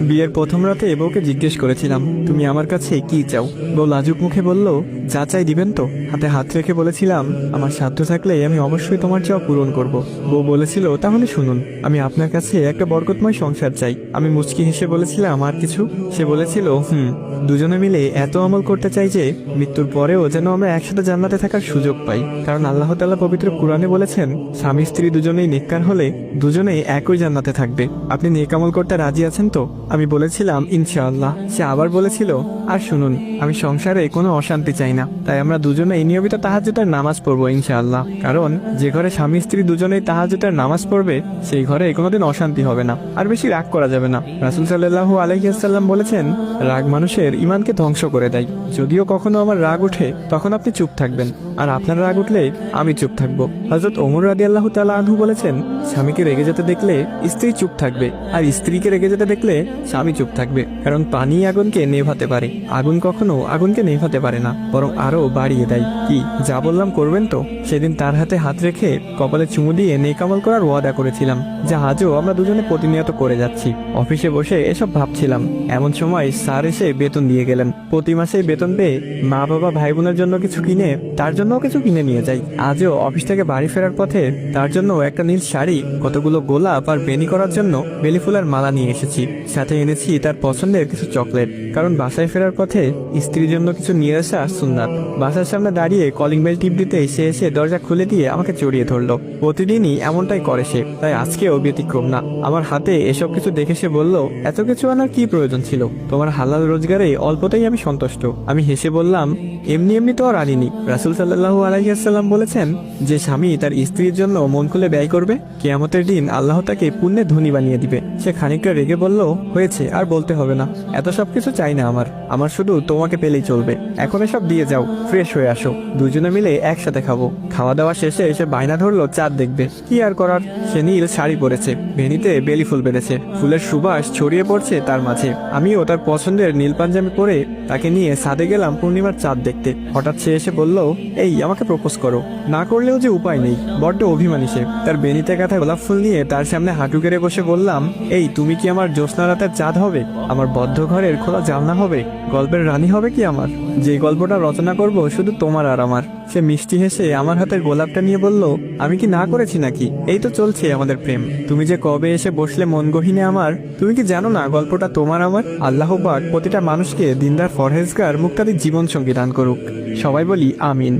বিয়ের প্রথম রাতে বউকে জিজ্ঞেস করেছিলাম, তুমি আমার কাছে কি চাও? বউ লাজুক মুখে বলল, যা চাই দিবেন তো। হাতে হাত রেখে বলেছিলাম, আমার সাধ্য থাকলে আমি অবশ্যই তোমার চাওয়া পূরণ করব। বউ বলেছিল, তাহলে শুনুন, আমি আপনার কাছে একটা বরকতময় সংসার চাই। আমি মুচকি হেসে বলেছিলাম, আর কিছু? সে বলেছিল, হুম, দুজনে মিলে এত আমল করতে চাই যে মৃত্যুর পরেও যেন আমরা একসাথে জান্নাতে থাকার সুযোগ পাই। কারণ আল্লাহ তাআলা পবিত্র কোরআনে বলেছেন, স্বামী স্ত্রী দুজনেই নেককার হলে দুজনেই একই জান্নাতে থাকবে। আপনি নেক আমল করতে রাজি আছেন তো? আমি বলেছিলাম, ইনশাআল্লাহ। সে আবার বলেছিল, আর শুনুন, আমি সংসারে কোনো অশান্তি চাই না। তাই আমরা দুজনে এই নিয়মিত তাহাজুতের নামাজ পড়ব, ইনশাআল্লাহ। কারণ যে ঘরে স্বামী স্ত্রী দুজনেই তাহাজুতের নামাজ পড়বে, সেই ঘরে কোনোদিন অশান্তি হবে না। আর বেশি রাগ করা যাবে না। রাসুল সাল্লাহু আলহিহাসাল্লাম বলেছেন, রাগ মানুষের ইমানকে ধ্বংস করে দেয়। যদিও কখনো আমার রাগ ওঠে, তখন আপনি চুপ থাকবেন। আর আপনার রাগ উঠলে আমি চুপ থাকব। হজরত ওমর রাদি আল্লাহ তালা আনহু বলেছেন, স্বামীকে রেগে যেতে দেখলে স্ত্রী চুপ থাকবে, আর স্ত্রীকে রেগে যেতে দেখলে স্বামী চুপ থাকবে, কারণ পানি আগুনকে নেভাতে পারে। আগুন কখনো আগুনকে নেভাতে পারে না, বরং আরও বাড়িয়ে দেয়। কি, যা বললাম করবেন তো? সেদিন তার হাতে হাত রেখে কপালে চুমু দিয়ে নেকামল করার ওয়াদা করেছিলাম। যা আজও আমরা দুজনে প্রতিনিয়ত করে যাচ্ছি। অফিসে বসে এসব ভাবছিলাম। এমন সময় স্যার এসে বেতন দিয়ে গেলেন। প্রতি মাসে বেতন পেয়ে মা বাবা ভাই বোনের জন্য কিছু কিনে তার জন্যও কিছু কিনে নিয়ে যাই। আজও অফিস থেকে বাড়ি ফেরার পথে তার জন্য একটা নীল শাড়ি, কতগুলো গোলাপ আর বেনি করার জন্য বেলি ফুলের মালা নিয়ে এসেছি। সাথে এনেছি তার পছন্দের কিছু চকলেট। কারণ বাসায় ফেরার পথে স্ত্রীর জন্য কিছু নিয়ে আসা সুন্নাত। বাসার সামনে দাঁড়িয়ে কলিং বেল টিপ দিতে সে এসে দরজা খুলে দিয়ে আমাকে জড়িয়ে ধরলো। প্রতিদিনই এমনটাই করে সে, তাই আজকেও ব্যতিক্রম না। আমার হাতে এসব কিছু দেখে সে বলল, এত কিছু আনার কি প্রয়োজন ছিল? তোমার হালাল রোজগারে অল্পতেই আমি সন্তুষ্ট। আমি হেসে বললাম, এমনি এমনি তো আর আনিনি। রাসুল সাল্লাহু আলাইসাল্লাম বলেছেন যে স্বামী তার স্ত্রীর জন্য মন খুলে ব্যয় করবে, কেয়ামতের দিন আল্লাহ তাকে পুণ্যে ধনী বানিয়ে দিবে। সে খানিকটা রেগে বলল, হয়েছে, আর বলতে হবে না। এত সব কিছু চাই না আমার। আমার শুধু তোমাকে পেলেই চলবে। এখন এসব দিয়ে যাও, ফ্রেশ হয়ে আসো। দুজনে মিলে একসাথে খাব। খাওয়া দাওয়া শেষে এসে বায়না ধরলো, চাঁদ দেখবে। কি আর করার? সে নীল শাড়ি পরেছে, ভেনিতে বেলি ফুল বেড়েছে ফুলের সুবাস ছড়িয়ে পড়ছে তার মাঝে। আমিও তার পছন্দের নীল পাঞ্জাবি পরে তাকে নিয়ে সাদে গেলাম পূর্ণিমার চাঁদ দেখতে। হঠাৎ সে এসে বলল এই, আমাকে প্রপোজ করো। না করলেও যে উপায় নেই। বড্ড অভিমানী সে। তার বেনিতে কাঁথা গোলাপ ফুল নিয়ে তার সামনে হাঁটু কেড়ে বসে বললাম, এই, তুমি কি আমার জ্যোৎস্না রাতের চাঁদ হবে? আমার বদ্ধ ঘরের খোলা জানলা হবে? গল্পের রানী হবে কি আমার? যে গল্পটা রচনা করব, শুধু তোমার আর আমার। সে মিষ্টি হেসে আমার হাতের গোলাপটা নিয়ে বলল, আমি কি না করেছি নাকি? এই তো চলছে আমাদের প্রেম। তুমি যে কবে এসে বসলে মন গহিনে আমার, তুমি কি জানো না গল্পটা তোমার আমার? আল্লাহ পাক প্রতিটা মানুষকে দিনদার ফরহেজগার মুক্তাদির জীবন সঙ্গী দান করুক। সবাই বলি, আমিন।